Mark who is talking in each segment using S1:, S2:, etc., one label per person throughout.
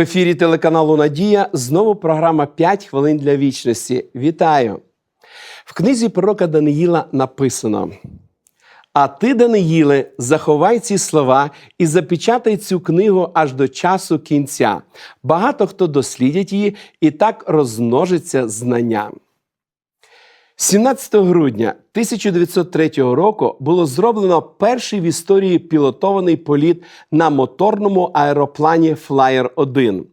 S1: Ефірі телеканалу Надія знову програма «5 хвилин для вічності. Вітаю! В книзі пророка Даниїла написано: А ти, Даниїле, заховай ці слова і запечатай цю книгу аж до часу кінця. Багато хто дослідять її і так розмножиться знання. 17 грудня 1903 року було зроблено перший в історії пілотований політ на моторному аероплані Flyer 1.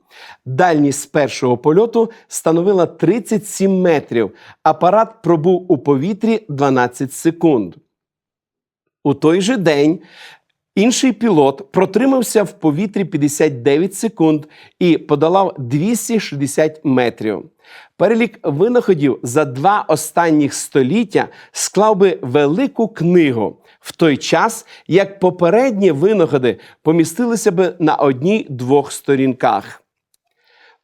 S1: Дальність першого польоту становила 37 метрів. Апарат пробув у повітрі 12 секунд. У той же день інший пілот протримався в повітрі 59 секунд і подолав 260 метрів. Перелік винаходів за два останніх століття склав би велику книгу, в той час як попередні винаходи помістилися би на одній-двох сторінках.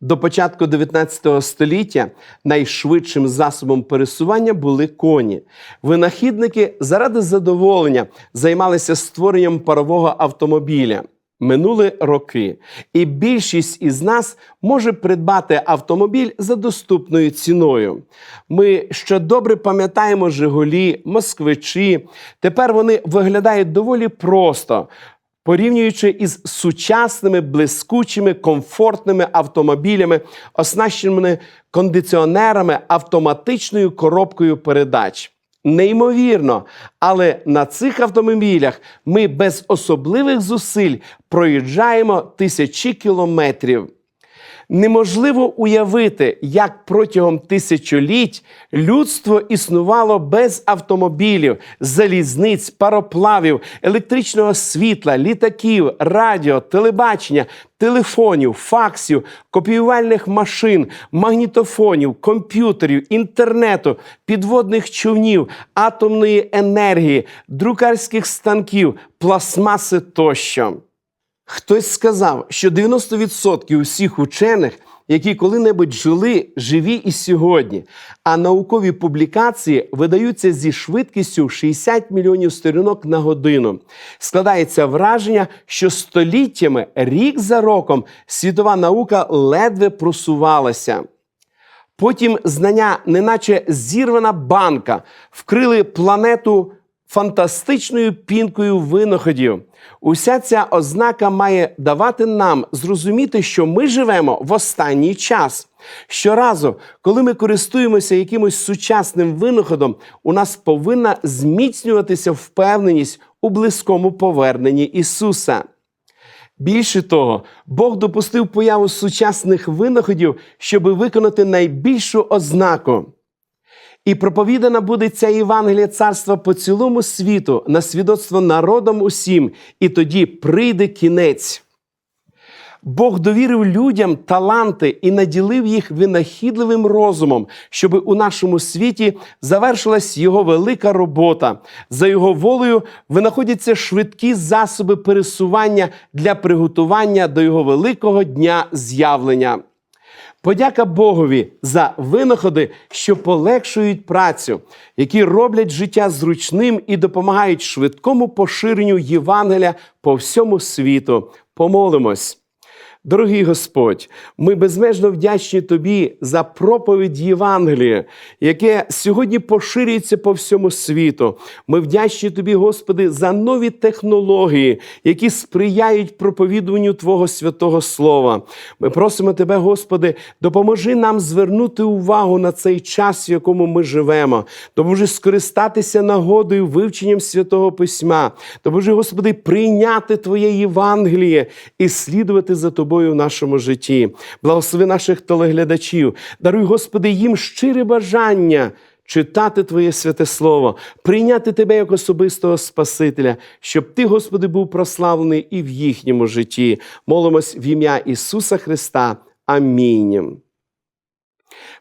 S1: До початку 19 століття найшвидшим засобом пересування були коні. Винахідники заради задоволення займалися створенням парового автомобіля. Минули роки, і більшість із нас може придбати автомобіль за доступною ціною. Ми ще добре пам'ятаємо Жигулі, москвичі. Тепер вони виглядають доволі просто. Порівнюючи із сучасними блискучими комфортними автомобілями, оснащеними кондиціонерами, автоматичною коробкою передач. Неймовірно, але на цих автомобілях ми без особливих зусиль проїжджаємо тисячі кілометрів. Неможливо уявити, як протягом тисячоліть людство існувало без автомобілів, залізниць, пароплавів, електричного світла, літаків, радіо, телебачення, телефонів, факсів, копіювальних машин, магнітофонів, комп'ютерів, інтернету, підводних човнів, атомної енергії, друкарських станків, пластмаси тощо. Хтось сказав, що 90% усіх учених, які коли-небудь жили, живі і сьогодні, а наукові публікації видаються зі швидкістю 60 мільйонів сторінок на годину. Складається враження, що століттями, рік за роком, світова наука ледве просувалася. Потім знання, неначе зірвана банка, вкрили планету фантастичною пінкою винаходів. Уся ця ознака має давати нам зрозуміти, що ми живемо в останній час. Щоразу, коли ми користуємося якимось сучасним винаходом, у нас повинна зміцнюватися впевненість у близькому поверненні Ісуса. Більше того, Бог допустив появу сучасних винаходів, щоб виконати найбільшу ознаку. І проповідана буде ця Євангелія царства по цілому світу на свідоцтво народам усім, і тоді прийде кінець. Бог довірив людям таланти і наділив їх винахідливим розумом, щоб у нашому світі завершилась його велика робота. За його волею винаходяться швидкі засоби пересування для приготування до його великого дня з'явлення. Подяка Богові за винаходи, що полегшують працю, які роблять життя зручним і допомагають швидкому поширенню Євангеля по всьому світу. Помолимось. Дорогий Господь, ми безмежно вдячні Тобі за проповідь Євангелія, яке сьогодні поширюється по всьому світу. Ми вдячні Тобі, Господи, за нові технології, які сприяють проповідуванню Твого святого Слова. Ми просимо Тебе, Господи, допоможи нам звернути увагу на цей час, в якому ми живемо. Допоможи скористатися нагодою вивченням святого Письма. Допоможи, Господи, прийняти Твоє Євангеліє і слідувати за Тобою в нашому житті. Благослови наших телеглядачів. Даруй, Господи, їм щире бажання. Читати Твоє святе Слово, прийняти Тебе як особистого Спасителя, щоб Ти, Господи, був прославлений і в їхньому житті. Молимось в ім'я Ісуса Христа. Амінь.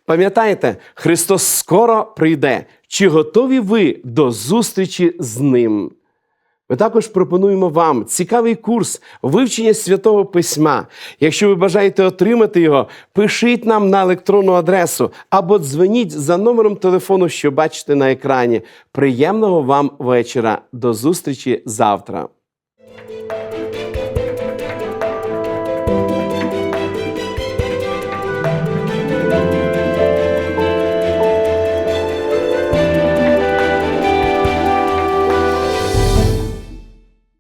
S1: Пам'ятайте, Христос скоро прийде. Чи готові ви до зустрічі з Ним? Ми також пропонуємо вам цікавий курс вивчення святого письма. Якщо ви бажаєте отримати його, пишіть нам на електронну адресу або дзвоніть за номером телефону, що бачите на екрані. Приємного вам вечора. До зустрічі завтра.